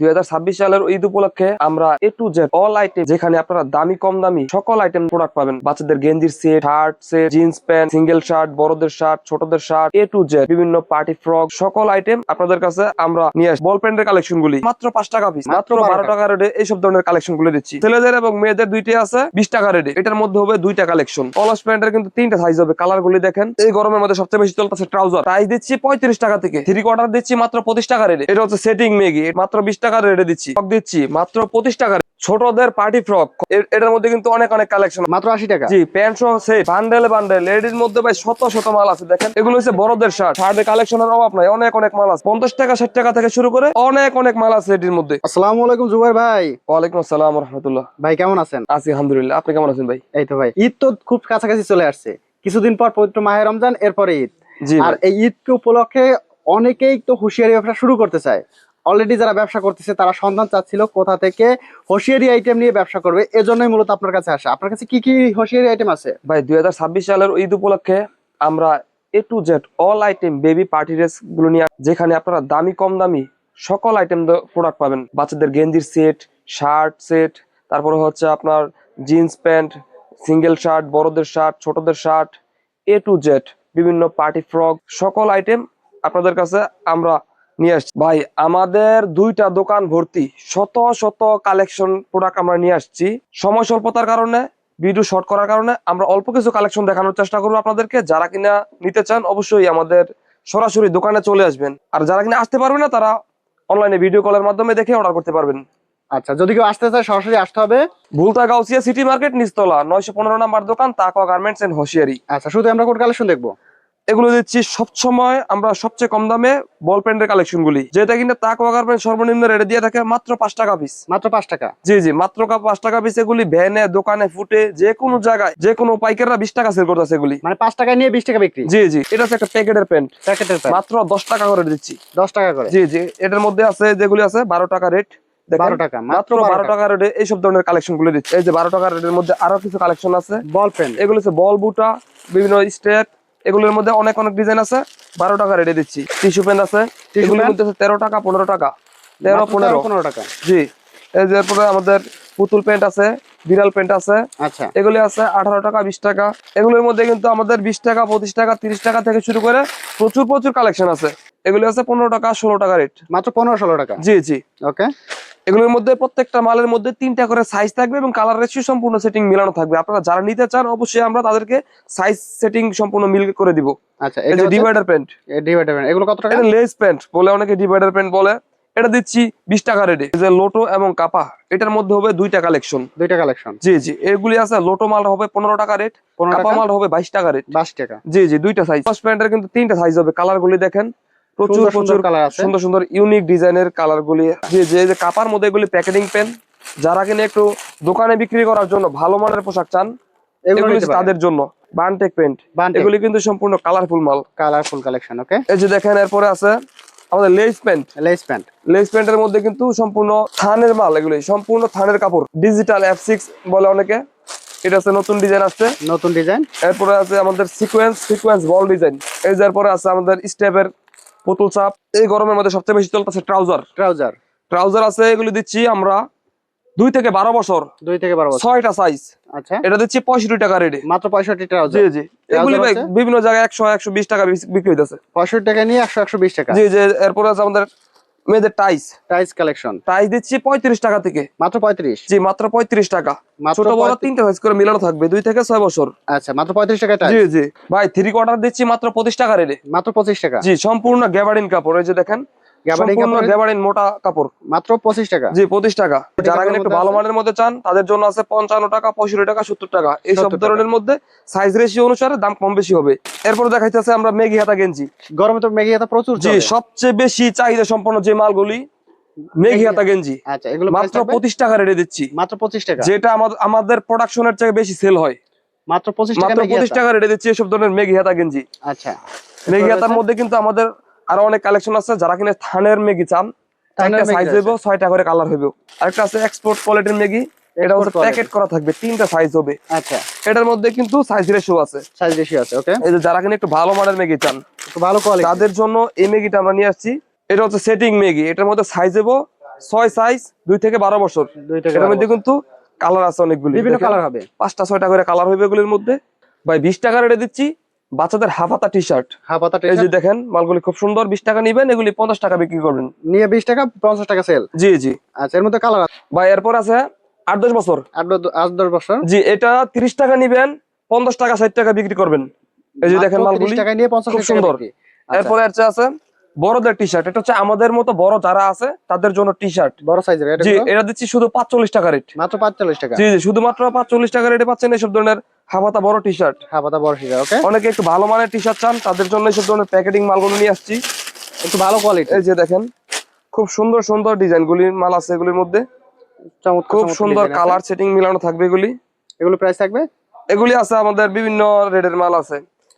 দুই হাজার ছাব্বিশ সালের ঈদ উপলক্ষে আমরা A to Z all item যেখানে আপনারা দামি কম দামি সকল আইটেম প্রোডাক্ট পাবেন। বাচ্চাদের গেঞ্জির set shirt set jeans pant single shirt বড়দের শার্ট ছোটদের শার্ট এ টু জেড বিভিন্ন পার্টি ফ্রক সকল আইটেম আপনাদের কাছে আমরা নিয়ে আসি। বল প্যান্টের কালেকশন গুলি মাত্র পাঁচ টাকা পিস মাত্র বারো টাকা রেটে এইসব ধরনের কালেকশনগুলো দিচ্ছি। ছেলেদের এবং মেয়েদের দুইটাই আছে বিশ টাকা রেটে এটার মধ্যে হবে দুইটা কালেকশন পলাশ প্যান্টের কিন্তু তিনটা সাইজ হবে। কালার গুলি দেখেন। এই গরমের মধ্যে সবচেয়ে বেশি চলতেছে ট্রাউজার প্রাইস দিচ্ছি পঁয়ত্রিশ টাকা থেকে। থ্রি কোয়ার্টার দিচ্ছি মাত্র পঁচিশ টাকা রেটে এটা হচ্ছে সেটিং মেগি মাত্র বিশ টাকা রেটে দিচ্ছি। ফ্রক দিচ্ছি মাত্র পঁচিশ টাকা ছোটদের পার্টি ফ্রক এটার মধ্যে কিন্তু অনেক অনেক কালেকশন মাত্র আশি টাকা? জি প্যান্ট সহ সেট বান্ডেল বান্ডেল লেডির মধ্যে ভাই শত শত মাল আছে দেখেন। এগুলো হচ্ছে বড়দের শার্ট শার্টের কালেকশনের অভাব নাই অনেক অনেক মাল আছে। পঞ্চাশ টাকা ষাট টাকা থেকে শুরু করে অনেক অনেক মাল আছে এটির মধ্যে। আসসালামু আলাইকুম জুবাইর ভাই। ওয়ালাইকুম আসসালাম রহমতুল্লাহ ভাই কেমন আছেন? আছি আলহামদুলিল্লাহ। আপনি কেমন আছেন ভাই? এই তো ভাই ঈদ তো খুব কাছাকাছি চলে আসছে। কিছুদিন পর পবিত্র মাহে রমজান এরপরে ঈদ। জি আর। এই ঈদকে উপলক্ষে অনেকেই তো হুঁশিয়ারি ব্যবসা শুরু করতে চায়। অলরেডি যারা ব্যবসা করতেছে, তারা সন্ধান চাচ্ছিল কোথা থেকে হুঁশিয়ারি আইটেম নিয়ে ব্যবসা করবে। এজন্যই মূলত আপনার কাছে আসা। আপনার কাছে কি কি হোশিয়ারি আইটেম আছে? ভাই, দুই সালের ঈদ উপলক্ষে আমরা A to Z all item baby party ড্রেসগুলো নিয়ে যেখানে আপনারা দামি, কম দামি সকল আইটেম প্রোডাক্ট পাবেন। বাচ্চাদের গেঞ্জির সেট শার্ট সেট তারপরে হচ্ছে আপনার জিন্স প্যান্ট সিঙ্গেল শার্ট বড়দের শার্ট ছোটদের শার্ট এ টু জেড বিভিন্ন পার্টি ফ্রক সকল আইটেম আপনাদের কাছে আমরা নিয়ে আসছি। ভাই আমাদের দুইটা দোকান ভর্তি। শত শত কালেকশন প্রোডাক্ট আমরা নিয়ে আসছি। সময় স্বল্পতার কারণে ভিডিও শর্ট করার কারণে আমরা অল্প কিছু কালেকশন দেখানোর চেষ্টা করব আপনাদেরকে। যারা কিনা নিতে চান অবশ্যই আমাদের সরাসরি দোকানে চলে আসবেন। আর যারা কিনা আসতে পারবে না তারা অনলাইনে ভিডিও কলের মাধ্যমে দেখে অর্ডার করতে পারবেন। আচ্ছা যদি কেউ আসতে চায় সরাসরি আসতে হবে। ভুলতা গাউসিয়া সিটি মার্কেট নিস্তলা নয়শো পনেরো নাম্বার দোকান তাকওয়া গার্মেন্টস এন্ড হোশিয়ারি আচ্ছা শুধু আমরা কোন কালেকশন দেখব? এগুলো দিচ্ছি সবসময় আমরা সবচেয়ে কম দামে বল প্যান্টের কালেকশন গুলি। যেটা কিনা তাকওয়া গার্মেন্টস সর্বনিম্ন রেটে দিয়ে থাকে মাত্র পাঁচ টাকা পিস মাত্র পাঁচ টাকা? জি জি মাত্র পাঁচ টাকা পিস এগুলি ভ্যানে দোকানে ফুটে যে কোনো জায়গায় যে কোনো পাইকাররা বিশ টাকা সেল করতেছে এগুলি। মানে পাঁচ টাকায় নিয়ে বিশ টাকা বিক্রি? জি জি এটা হচ্ছে একটা প্যাকেটের প্যান্ট প্যাকেটের মাত্র দশ টাকা করে দিচ্ছি। দশ টাকা করে? জি জি এটার মধ্যে আছে যেগুলি আছে বারো টাকা রেট বারো টাকা মাত্র বারো টাকা। রেটে এইসব ধরনের কালেকশনগুলো দিচ্ছে। এই যে বারো টাকা রেটের মধ্যে আরও কিছু কালেকশন আছে। বল পেন এগুলো হচ্ছে বল বুটা বিভিন্ন স্টেট এগুলোর মধ্যে অনেক অনেক ডিজাইন আছে। বারো টাকা রেটে দিচ্ছি। টিস্যু পেন আছে। এগুলোর? মধ্যে তেরো টাকা পনেরো টাকা। তেরো পনেরো। পনেরো টাকা? জি। এই যে এরপরে আমাদের পুতুল প্যান্ট আছে বিড়াল প্যান্ট আছে। আচ্ছা। এগুলি আছে আঠারো টাকা বিশ টাকা। এগুলোর মধ্যে কিন্তু আমাদের বিশ টাকা পঁচিশ টাকা তিরিশ টাকা থেকে শুরু করে প্রচুর প্রচুর কালেকশন আছে। এগুলি আছে পনেরো টাকা ষোলো টাকা রেট মাত্র পনেরো ষোলো টাকা? জি জি। ওকে এগুলোর মধ্যে প্রত্যেকটা মালের মধ্যে তিনটা করে সাইজ থাকবে এবং কালার রেশিও সম্পূর্ণ সেটিং মিলানো থাকবে। আপনারা যারা নিতে চান অবশ্যই আমরা তাদেরকে সাইজ সেটিং সম্পূর্ণ মিল করে দিব। আচ্ছা এই যে ডিভাইডার প্যান্ট ডিভাইডার এগুলো কত টাকা? এটা লেস প্যান্ট বলে অনেকে ডিভাইডার প্যান্ট বলে। এটা দিচ্ছি বিশ টাকা রেটে যে লোটো এবং কাপা এটার মধ্যে হবে দুইটা কালেকশন দুইটা কালেকশন জি জি এগুলি আছে লোটো মাল হবে পনেরো টাকা রেট কাপা মাল হবে বাইশ টাকা রেট বাইশ টাকা। জি জি দুইটা সাইজ ফার্স্ট প্যান্টের কিন্তু তিনটা সাইজ হবে কালার গুলি দেখেন। প্রচুর সুন্দর সুন্দর প্রচুর কালার আছে। সুন্দর সুন্দর ইউনিক ডিজাইনের কালার গুলি। জি জি এই যে কাপার মধ্যে এগুলি প্যাকেটিং পেন যারা কিনা একটু দোকানে বিক্রি করার জন্য ভালো মানের পোশাক চান এগুলো তাদের জন্য। বানটেক পেন্ট এগুলি কিন্তু সম্পূর্ণ কালারফুল মাল। কালারফুল কালেকশন ওকে এই যে দেখেন এরপরে আছে আমাদের lace pant lace pant lace প্যান্টের মধ্যে কিন্তু সম্পূর্ণ থানের মাল এগুলি সম্পূর্ণ থানের কাপড়। ডিজিটাল এফ সিক্স বলে অনেকে। এটা হচ্ছে নতুন ডিজাইন আসছে। নতুন ডিজাইন এরপরে আছে আমাদের সিকোয়েন্স সিকোয়েন্স বল ডিজাইন এই যে এরপরে আছে আমাদের স্টেপের পুতুল চাপ এই গরমের মধ্যে সবচেয়ে বেশি চলতেছে ট্রাউজার। ট্রাউজার। ট্রাউজার আছে এগুলো দিচ্ছি আমরা দুই থেকে বারো বছর। দুই থেকে বারো বছর। ছয়টা সাইজ আচ্ছা। এটা দিচ্ছি পঁয়ষট্টি টাকা রেডি। মাত্র পঁয়ষট্টি টাকা জি জি। এগুলি বিভিন্ন জায়গায় একশো একশো বিশ টাকা বিক্রি হইতেছে। পঁয়ষট্টি টাকা নিয়ে একশো একশো বিশ টাকা। জি জি এরপরে আছে আমাদের মেয়েদের টাইস টাইস কালেকশন টাইস দিচ্ছি পঁয়ত্রিশ টাকা থেকে। মাত্র পঁয়ত্রিশ? জি মাত্র পঁয়ত্রিশ টাকা। ছোট বড় 35 তিনটা সাইজ করে মিলানো থাকবে দুই থেকে ছয় বছর। আচ্ছা মাত্র পঁয়ত্রিশ টাকা জি জি। ভাই থ্রি কোয়ার্টার দিচ্ছি মাত্র পঁচিশ টাকা রেটে। মাত্র পঁচিশ টাকা। জি সম্পূর্ণ গ্যাবারিন কাপড় এই যে দেখেন। গ্যাবারিন মোটা কাপড়। মাত্র পঁচিশ টাকা। জি পঁচিশ টাকা। যারা একটু ভালো মানের মধ্যে চান তাদের জন্য আছে পঞ্চান্ন টাকা পঁয়ষট্টি টাকা সত্তর টাকা। এইসব 70 ধরনের মধ্যে সাইজ রেশিও অনুসারে দাম কম বেশি হবে। এরপর দেখাইতেছে আমরা মেঘি হাতা গেঞ্জি। গরমে তো মেঘি হাতা প্রচুর জি সবচেয়ে বেশি চাহিদা সম্পন্ন যে মালগুলি মেঘি হাতা গেঞ্জি। আচ্ছা এগুলো মাত্র পঁচিশ টাকা রেটে দিচ্ছি। মাত্র পঁচিশ টাকা? যেটা আমাদের প্রোডাকশনের থেকে বেশি সেল হয়। মাত্র পঁচিশ টাকা রেটে দিচ্ছি এসব ধরনের মেঘি হাতা গেঞ্জি। আচ্ছা। মেঘি এরপর হাতার রয়েছে? মধ্যে কিন্তু আমাদের আরও অনেক কালেকশন আছে যারা কিনা থানের মেঘি চান মেঘি সাইজ হইব ছয়টা করে কালার হইব। আরেকটা আছে এক্সপোর্ট কোয়ালিটির মেঘি এটা হচ্ছে প্যাকেট করা থাকবে তিনটা সাইজ হবে। আচ্ছা। এটার মধ্যে কিন্তু সাইজ রেশিও আছে। সাইজ বেশি আছে ওকে এই যে যারা কিনা একটু ভালো মানের মেগি চান ভালো কোয়ালিটি তাদের জন্য এই মেগিটা আমরা নিয়ে আসছি। এটা হচ্ছে সেটিং মেগি এটার মধ্যে সাইজ হইব ছয় সাইজ দুই থেকে বারো বছর। এটার মধ্যে কিন্তু কালার আছে অনেকগুলি বিভিন্ন কালার হবে। পাঁচটা ছয়টা করে কালার হইবে এগুলির মধ্যে। ভাই বিশ টাকা রেটে দিচ্ছি বাচ্চাদের হাফাতা টি শার্ট হাফ হাতা এই যে দেখেন মালগুলি খুব সুন্দর বিশ টাকা নিবেন এগুলি পঞ্চাশ টাকা বিক্রি করবেন। নিয়ে বিশ টাকা পঞ্চাশ টাকা সেল জি জি। আচ্ছা এর মধ্যে কালার আছে? ভাই এরপর আছে আট দশ বছর। আট দশ বছর? জি এটা তিরিশ টাকা নিবেন পঞ্চাশ টাকা ষাট টাকা বিক্রি করবেন। এই যে দেখেন মালগুলি 30 টাকায় নিয়ে পঞ্চাশ খুব সুন্দর। আচ্ছা, এরপরে আছে আছে বড়দের টি শার্ট এটা হচ্ছে আমাদের মতো বড় যারা আছে তাদের জন্য টি শার্ট বড় সাইজের এটা জি কত? এটা দিচ্ছি শুধু পাঁচচল্লিশ টাকা রেট। মাত্র পাঁচচল্লিশ টাকা। জি জি শুধুমাত্র পাঁচচল্লিশ টাকা রেটে পাচ্ছেন এইসব ধরনের হাফাতা বড় টি শার্ট হাফ হাতা বড় সিজার ওকে অনেকে একটু ভালো মানের টি শার্ট চান তাদের জন্য এইসব ধরনের প্যাকেটিং মালগুলো নিয়ে আসছি। একটু ভালো কোয়ালিটি এই যে দেখেন খুব সুন্দর সুন্দর ডিজাইন গুলির মাল আছে এগুলির মধ্যে। খুব সুন্দর কালার সেটিং মিলানো থাকবে এগুলি। এগুলো প্রাইস থাকবে? এগুলি আছে আমাদের বিভিন্ন রেটের মাল আছে।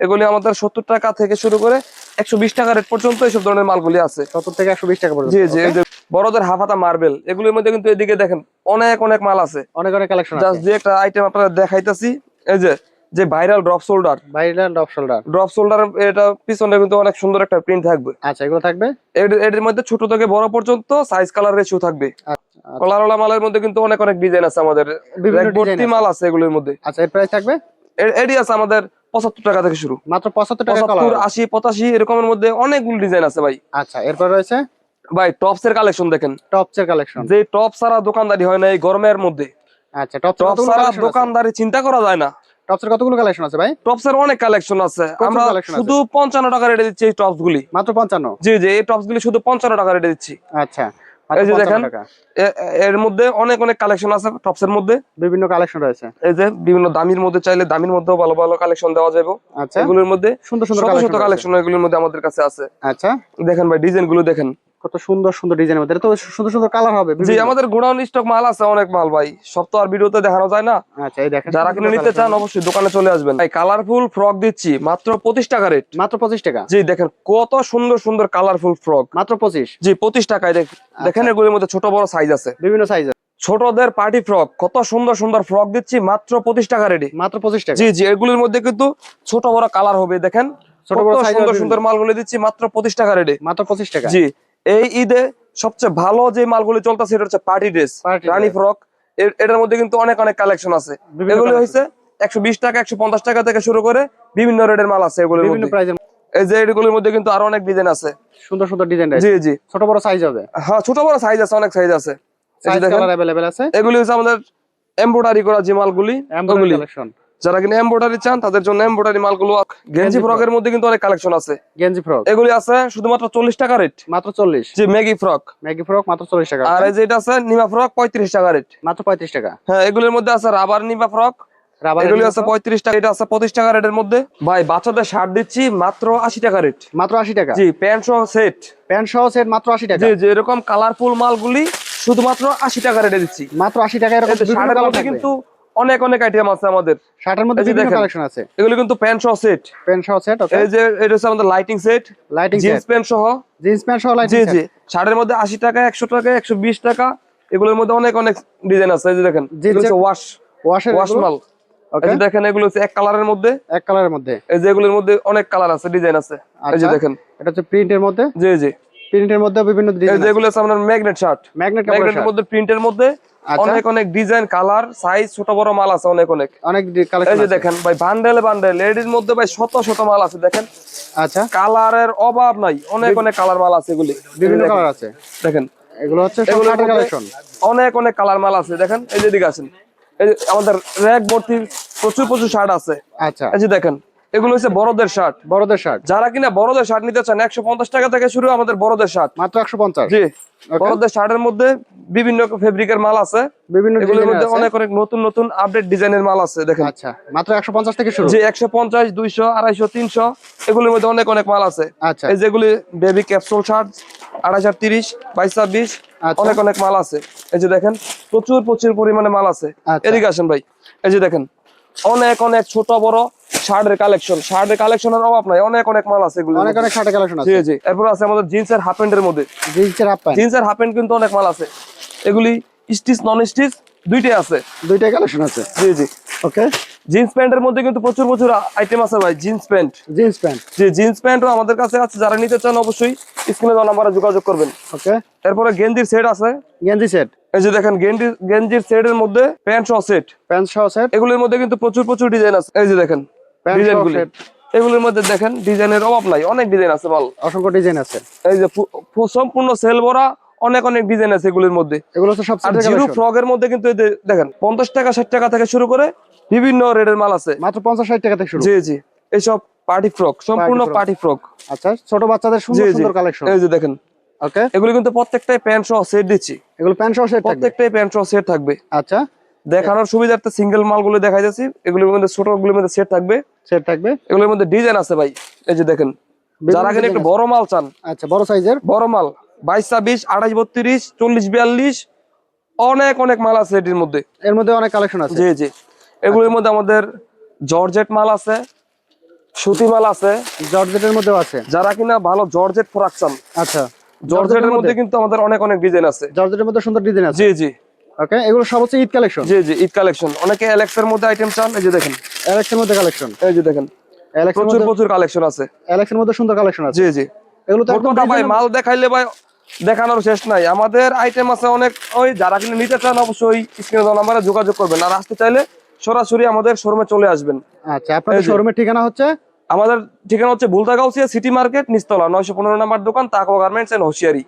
এগুলি আমাদের সত্তর টাকা থেকে শুরু করে একশো বিশ টাকা রেট পর্যন্ত এইসব ধরনের মালগুলি আছে। সত্তর থেকে একশো বিশ টাকা পর্যন্ত জি জি যে বড়দের হাফাতা মার্বেল এগুলির মধ্যে কিন্তু এদিকে দেখেন অনেক অনেক মাল আছে। অনেক অনেক কালেকশন জাস্ট আছে। একটা আইটেম আপনাদের দেখাইতেছি। এই যে যে viral drop shoulder viral drop shoulder drop shoulder এটা পিছনে কিন্তু অনেক সুন্দর একটা প্রিন্ট থাকবে। আচ্ছা এগুলো থাকবে? এর- মধ্যে ছোট থেকে বড় পর্যন্ত সাইজ কালার রেশিও থাকবে। আচ্ছা কলারওয়ালা মালের মধ্যে কিন্তু অনেক অনেক ডিজাইন আছে আমাদের। বিভিন্ন ভর্তি মাল আছে এগুলোর মধ্যে। আচ্ছা এর প্রাইস থাকবে? এরই আছে আমাদের পঁচাত্তর টাকা থেকে শুরু। মাত্র পঁচাত্তর টাকা পঁচাত্তর আশি পঁচাশি এরকমের মধ্যে অনেকগুলো ডিজাইন আছে ভাই। আচ্ছা এরপর রয়েছে? ভাই টপস এর কালেকশন দেখেন। টপস এর কালেকশন যে টপ ছাড়া দোকানদারি হয় না এই গরমের মধ্যে। আচ্ছা টপ ছাড়া দোকানদারি চিন্তা করা যায় না। কতগুলো কালেকশন আছে ভাই? টপস অনেক কালেকশন আছে। আমরা শুধু পঞ্চান্ন টাকা রেটে দিচ্ছি এই টপস গুলি। মাত্র পঞ্চান্ন? জি জি এই টপস গুলি শুধু পঞ্চান্ন টাকা রেটে দিচ্ছি। আচ্ছা এই যে দেখেন। 55 টাকা। এ- এ- এর মধ্যে অনেক অনেক কালেকশন আছে টপস এর মধ্যে। বিভিন্ন কালেকশন রয়েছে। এই যে বিভিন্ন দামির মধ্যে চাইলে দামির মধ্যেও ভালো ভালো কালেকশন দেওয়া যাবে। আচ্ছা। এগুলোর মধ্যে সুন্দর সুন্দর কালেকশন এগুলোর মধ্যে আমাদের কাছে আছে। আচ্ছা। দেখেন ভাই ডিজাইনগুলো দেখেন। কত সুন্দর সুন্দর ডিজাইনের মধ্যে। তো সুন্দর সুন্দর কালার হবে জি আমাদের গোডাউন স্টক মাল আছে অনেক মাল ভাই। সব তো আর ভিডিওতে দেখানো যায় না। আচ্ছা এই দেখেন যারা কিনে নিতে চান অবশ্যই দোকানে চলে আসবেন। ভাই কালারফুল ফ্রক দিচ্ছি মাত্র পঁচিশ টাকা রেট মাত্র পঁচিশ টাকা? জি দেখেন কত সুন্দর সুন্দর কালারফুল ফ্রক মাত্র পঁচিশ? জি পঁচিশ টাকায় দেখ- দেখেন এগুলোর মধ্যে ছোট বড় সাইজ আছে। বিভিন্ন সাইজের ছোটদের পার্টি ফ্রক কত সুন্দর সুন্দর ফ্রক দিচ্ছি মাত্র পঁচিশ টাকা রেডি মাত্র পঁচিশ টাকা। জি জি এগুলোর মধ্যে কিন্তু ছোট বড় কালার হবে দেখেন। ছোট বড় সুন্দর সুন্দর মালগুলো দিচ্ছি মাত্র পঁচিশ টাকা রেডি মাত্র পঁচিশ টাকা। জি। এই ঈদে সবচেয়ে ভালো যে মালগুলি চলতেছে সেটা হচ্ছে পার্টি ড্রেস রানি ফ্রক। এটার মধ্যে কিন্তু অনেক অনেক কালেকশন আছে। এগুলো হয়েছে একশো টাকা একশো টাকা থেকে শুরু করে বিভিন্ন রেটের মাল আছে এগুলো মধ্যে। কিন্তু আরও অনেক ডিজাইন আছে। সুন্দর সুন্দর ডিজাইন জি জি। ছোট বড় সাইজ হবে? হ্যাঁ, ছোট বড় সাইজ আছে অনেক সাইজ আছে। এগুলি হচ্ছে আমাদের এমব্রয়ডারি করা যে মালগুলি যারা কিনা এমব্রয়ডারি চান তাদের জন্য এমব্রয়ডারি মালগুলো গেঞ্জি গেঞ্জি ফ্রকের মধ্যে কিন্তু অনেক কালেকশন আছে। গেঞ্জি ফ্রক এগুলি আছে শুধুমাত্র চল্লিশ টাকা রেট মাত্র চল্লিশ। যে ম্যাগি ফ্রক ম্যাগি ফ্রক মাত্র চল্লিশ টাকা। আর এই যে এটা আছে নিমা ফ্রক পঁয়ত্রিশ টাকা রেট মাত্র পঁয়ত্রিশ টাকা। হ্যাঁ এগুলোর মধ্যে আছে রাবার নিমা ফ্রক রাবার এগুলি আছে পঁয়ত্রিশ টাকা এটা আছে পঁচিশ টাকা রেটের মধ্যে। ভাই বাচ্চাদের শার্ট দিচ্ছি মাত্র আশি টাকা রেট মাত্র আশি টাকা। জি প্যান্ট সহ সেট প্যান্ট সহ সেট মাত্র আশি টাকা। জি এরকম কালারফুল মালগুলি শুধুমাত্র আশি টাকা রেটে দিচ্ছি। মাত্র আশি টাকা এরকম কিন্তু কিন্তু অনেক অনেক আইটেম আছে আমাদের। শার্টের মধ্যে বিভিন্ন কালেকশন আছে। এগুলি কিন্তু প্যান্ট সহ সেট প্যান্ট সহ সেট ওকে এই যে এটা হচ্ছে আমাদের lighting set lighting jeans pant সহ। জিন্স প্যান্ট সহ লাইটিং জি সেট জি। শার্টের মধ্যে আশি টাকা একশো টাকা একশো বিশ টাকা এগুলোর মধ্যে অনেক অনেক ডিজাইন আছে। এই যে দেখেন এগুলো হচ্ছে ওয়াশ ওয়াশের ওয়াশ মাল। এই যে দেখেন এগুলো হচ্ছে এক কালারের মধ্যে। এক কালারের মধ্যে। এই যে এগুলোর মধ্যে অনেক কালার আছে ডিজাইন আছে। এই যে আচ্ছা। দেখেন। এটা হচ্ছে প্রিন্টের মধ্যে। জি জি। প্রিন্টের মধ্যে বিভিন্ন এই ডিজাইন যে এগুলো হচ্ছে আপনার ম্যাগনেট শার্ট ম্যাগনেট কাপড়ের ম্যাগনেটের মধ্যে প্রিন্টের মধ্যে আচ্ছা। অনেক অনেক ডিজাইন কালার সাইজ ছোট বড় মাল আছে অনেক অনেক। অনেক এই যে দেখেন ভাই বান্ডেল বান্ডেল এডির মধ্যে ভাই শত শত মাল আছে দেখেন। আচ্ছা। কালারের অভাব নাই অনেক অনেক কালার মাল আছে এগুলি। বিভিন্ন কালার আছে। দেখেন। এগুলো হচ্ছে কালেকশন অনেক অনেক কালার মাল আছে দেখেন। এই যে দিকে আছেন এই আমাদের র্যাক ভর্তি প্রচুর প্রচুর শার্ট আছে। আচ্ছা। এই যে দেখেন এগুলো হচ্ছে বড়দের শার্ট। বড়দের শার্ট। যারা কিনা বড়দের শার্ট নিতে চান একশো পঞ্চাশ টাকা থেকে শুরু আমাদের বড়দের শার্ট। মাত্র একশো পঞ্চাশ। জি বড়দের শার্টের মধ্যে বিভিন্ন ফেব্রিকের মাল আছে। বিভিন্ন এগুলোর মধ্যে অনেক অনেক নতুন নতুন আপডেট ডিজাইনের মাল আছে দেখেন। আচ্ছা মাত্র একশো পঞ্চাশ থেকে শুরু। একশো পঞ্চাশ দুইশো আড়াইশো তিনশো এগুলোর মধ্যে অনেক অনেক মাল আছে। আচ্ছা। এই যেগুলি বেবি ক্যাপসুল শার্ট আড়াই হাজার তিরিশ বাইশ ছাব্বিশ আচ্ছা। অনেক অনেক মাল আছে। এই যে দেখেন প্রচুর প্রচুর পরিমাণে মাল আছে। আচ্ছা। এদিকে আসেন ভাই। এই যে দেখেন অনেক অনেক ছোট বড় শার্টের কালেকশন শার্টের কালেকশনের অভাব নাই অনেক অনেক মাল আছে এগুলো অনেক অনেক শার্টের কালেকশন আছে। জি এরপর আছে আমাদের জিন্সের হাফ প্যান্টের মধ্যে। জিন্সের হাফ প্যান্ট জিন্সের হাফ প্যান্ট কিন্তু অনেক মাল আছে। এগুলি স্টিচ নন স্টিচ দুইটাই আছে। দুইটাই কালেকশন আছে? জি জি। ওকে জিন্স প্যান্টের মধ্যে কিন্তু প্রচুর প্রচুর আইটেম আছে ভাই জিন্স প্যান্ট জিন্স প্যান্ট যে জিন্স প্যান্টও আমাদের কাছে আছে যারা নিতে চান অবশ্যই স্ক্রিনে দেওয়া নাম্বারে যোগাযোগ করবেন। ওকে এরপরে গেঞ্জির সেট আছে। গেঞ্জি সেট এই যে দেখেন গেঞ্জির গেঞ্জির সেটের মধ্যে প্যান্ট সহ সেট প্যান্ট সহ সেট এগুলোর মধ্যে কিন্তু প্রচুর প্রচুর ডিজাইন আছে। এই যে দেখেন ডিজাইনগুলি সেট এগুলোর মধ্যে দেখেন ডিজাইনের অভাব নাই। অনেক ডিজাইন আছে মাল অসংখ্য ডিজাইন আছে। এই যে সম্পূর্ণ সেল ভরা অনেক অনেক ডিজাইন আছে এগুলোর মধ্যে। এগুলো সব জিরো ফ্রকের মধ্যে কিন্তু দেখেন পঞ্চাশ টাকা ষাট টাকা থেকে শুরু করে বিভিন্ন রেটের মাল আছে। মাত্র পঞ্চাশ ষাট টাকা থেকে শুরু। জি জি। এইসব পার্টি ফ্রক সম্পূর্ণ পার্টি ফ্রক আচ্ছা ছোট বাচ্চাদের সুন্দর সুন্দর কালেকশন এই যে দেখেন। ওকে এগুলো কিন্তু প্রত্যেকটাই প্যান্ট সহ সেট দিচ্ছি। এগুলো প্যান্ট সহ সেট প্রত্যেকটাই প্যান্ট সহ সেট থাকবে। আচ্ছা। দেখানোর সুবিধার্থে সিঙ্গেল মালগুলো দেখাই যাচ্ছি এগুলোর মধ্যে ছোটগুলোর মধ্যে সেট থাকবে। সেট থাকবে? এগুলোর মধ্যে ডিজাইন আছে ভাই। এই যে দেখেন যারা কিনা একটু বড় মাল চান আচ্ছা বড় সাইজের বড় মাল বাইশ ছাব্বিশ আঠাশ বত্রিশ চল্লিশ বিয়াল্লিশ অনেক অনেক মাল আছে এটির মধ্যে। এর মধ্যে অনেক কালেকশন আছে। জি জি। এগুলোর মধ্যে আমাদের জর্জেট মাল আছে সুতি মাল আছে। জর্জেটের মধ্যেও আছে। যারা কিনা ভালো জর্জেট ফ্রক চান। আচ্ছা। জর্জেটের মধ্যে কিন্তু আমাদের অনেক অনেক ডিজাইন আছে। জর্জেটের মধ্যে সুন্দর ডিজাইন আছে। জি জি। ওকে এগুলো সব হচ্ছে ঈদ কালেকশন জি জি ঈদ কালেকশন অনেকে এলেক্সের মধ্যে আইটেম চান এই যে দেখেন। মধ্যে কালেকশন এই যে দেখেন। প্রচুর মধ্যে প্রচুর কালেকশন আছে। মধ্যে সুন্দর কালেকশন আছে? জি জি। এগুলো তো একদম ভাই মাল দেখাইলে ভাই দেখানোর শেষ নাই। আমাদের আইটেম আছে অনেক ওই যারা কিনে নিতে চান অবশ্যই স্ক্রিনে দেওয়া নাম্বারে যোগাযোগ করবেন। আর আসতে চাইলে সরাসরি আমাদের শোরুমে চলে আসবেন। আচ্ছা আপনাদের শোরুমের ঠিকানা হচ্ছে? আমাদের ঠিকানা হচ্ছে ভুলতাগাউসিয়া সিটি মার্কেট নিস্তলা নয়শো পনেরো নাম্বার দোকান তাকওয়া গার্মেন্টস এন্ড হোশিয়ারি